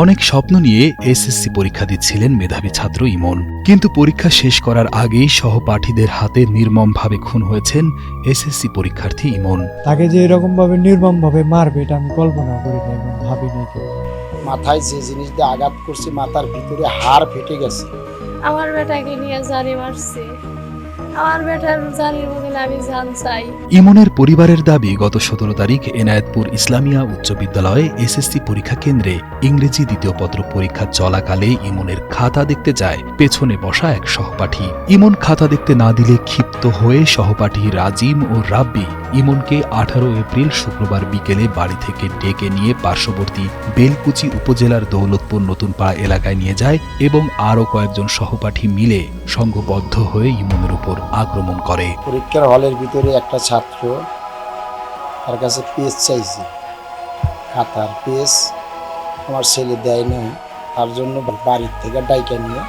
অনেক স্বপ্ন নিয়ে এসএসসি পরীক্ষা দিচ্ছিলেন মেধাবী ছাত্র ইমন। কিন্তু পরীক্ষা শেষ করার আগেই সহপাঠীদের হাতে নির্মমভাবে খুন হয়েছেন এসএসসি পরীক্ষার্থী ইমন। তাকে যে এরকম ভাবে নির্মম ভাবে মারবে এটা আমি কল্পনা করি নাই এবং ভাবিনি কেউ। মাথায় যে জিনিস দিয়ে আঘাত করছে মাথার ভিতরে হাড় ফেটে গেছে। আমার বেটাকে নিয়ে জানি মারছে। ইমনের পরিবারের দাবি, গত সতেরো তারিখ এনায়েতপুর ইসলামিয়া উচ্চ বিদ্যালয়ে এসএসসি পরীক্ষা কেন্দ্রে ইংরেজি দ্বিতীয় পত্র পরীক্ষা চলাকালে ইমনের খাতা দেখতে যায়, পেছনে বসা এক সহপাঠী। ইমন খাতা দেখতে না দিলে ক্ষিপ্ত হয়ে সহপাঠী রাজিম ও রাব্বি ইমনকে আঠারো এপ্রিল শুক্রবার বিকেলে বাড়ি থেকে ডেকে নিয়ে পার্শ্ববর্তী বেলকুচি উপজেলার দৌলতপুর নতুনপাড়া এলাকায় নিয়ে যায় এবং আরও কয়েকজন সহপাঠী মিলে সংঘবদ্ধ হয়ে ইমনের উপর আক্রমণ করে। পরীক্ষার হলের ভিতরে একটা ছাত্র তার কাছে পেজ চাইছে। খাতার পেজ আমার ছেলে দেয় নাই, তার জন্য বাড়ির থেকে ডাইকা নিয়ে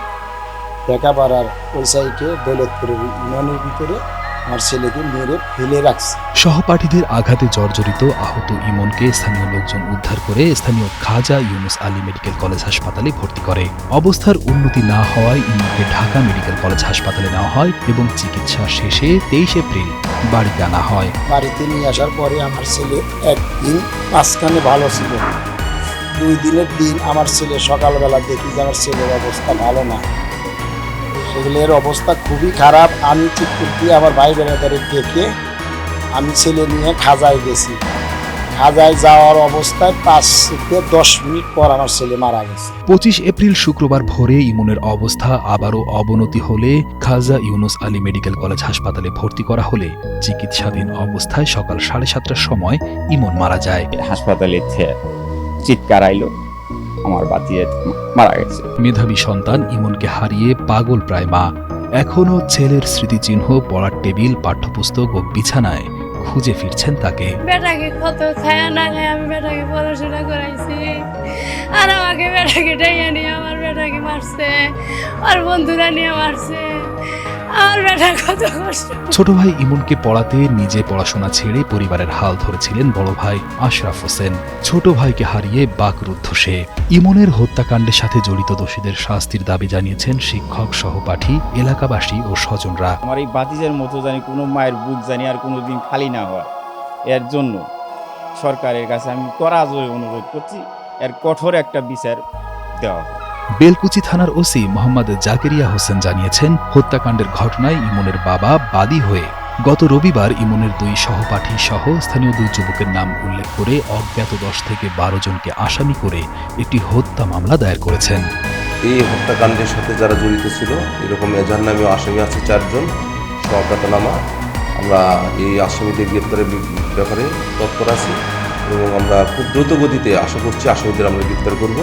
লেখাপড়ার ওই সাইডে দৌলতপুরের ইউনিয়নের ভিতরে আমার ছেলেকে মেরে ফেলে রাখছে। সহপাঠীদের আঘাতে জর্জরিত আহত ইমনকে স্থানীয় লোকজন উদ্ধার করে স্থানীয় খাজা ইউনুস আলী মেডিকেল কলেজ হাসপাতালে ভর্তি করে। অবস্থার উন্নতি না হওয়ায় ইমনকে ঢাকা মেডিকেল কলেজ হাসপাতালে নেওয়া হয় এবং চিকিৎসা শেষে তেইশ এপ্রিল বাড়িতে আনা হয়। বাড়িতে নিয়ে আসার পরে আমার ছেলে একদিন মাঝখানে ভালো ছিল। দুই দিনের দিন আমার ছেলে সকালবেলা দেখি যে আমার ছেলের অবস্থা ভালো না। ছেলের অবস্থা খুবই খারাপ। আমি ঠিক করতে আমার ভাই বোনেদের ডেকে আমি ছেলে নিয়ে খাজায় গেছি। খাজায় যাওয়ার অবস্থায় পাঁচ থেকে দশ মিনিট পর আমার ছেলে মারা গেছে। পঁচিশ এপ্রিল শুক্রবার ভোরে ইমনের অবস্থা আবারও অবনতি হলে খাজা ইউনুস আলী মেডিকেল কলেজ হাসপাতালে ভর্তি করা হলে চিকিৎসাধীন অবস্থায় সকাল সাড়ে সাতটার সময় ইমন মারা যায়। হাসপাতালে চিৎকার আইলো। আমার বাতিয়ে মারা গেছে। মেধাবী সন্তান ইমনকে হারিয়ে পাগল প্রায় মা। এখনও ছেলের স্মৃতিচিহ্ন পড়ার টেবিল পাঠ্যপুস্তক ও বিছানায় খুঁজে ফিরছেন তাকে। বেটাকে কত খায়া না খায় আমি বেটাকে পড়াশোনা করাইছি। আর আমাকে বেটাকে ডেকে নিয়ে আমার বেটাকে মারছে। আর বন্ধুরা নিয়ে মারছে। কত কষ্ট। ছোট ভাই ইমনকে পড়াতে নিজে পড়াশোনা ছেড়ে পরিবারের হাল ধরেছিলেন বড় ভাই আশরাফ হোসেন। ছোট ভাইকে হারিয়ে বাকরুদ্ধ সে। ইমনের হত্যাকাণ্ডের সাথে জড়িত দোষীদের শাস্তির দাবি জানিয়েছেন শিক্ষক সহপাঠী এলাকাবাসী ও স্বজনরা। আমার এই বাতিজের মতো জানি কোনো মায়ের বুক জানি আর কোনো দিন খালি না হয়। এর জন্য সরকারের কাছে আমি করাজোরে অনুরোধ করছি এর কঠোর একটা বিচার দেওয়া হয় বেলকুচি থানার ওসি মোহাম্মদ জাকেরিয়া হোসেন জানিয়েছেন, হত্যাকাণ্ডের ঘটনায় ইমনের বাবা বাদী হয়ে গত রবিবার ইমনের দুই সহপাঠী সহ স্থানীয় দুই যুবকের নাম উল্লেখ করে অজ্ঞাত দশ থেকে বারো জনকে আসামি করে একটি হত্যা মামলা দায়ের করেছেন। এই হত্যাকাণ্ডের সাথে যারা জড়িত ছিল, এরকম এজাহার নামেও আসামি আছে চারজন সহকাতনামা আমরা এই আসামিদের গ্রেপ্তারের ব্যাপারে তৎপর আছি এবং আমরা খুব দ্রুত গতিতে আশা করছি আসামিদের আমরা গ্রেপ্তার করব।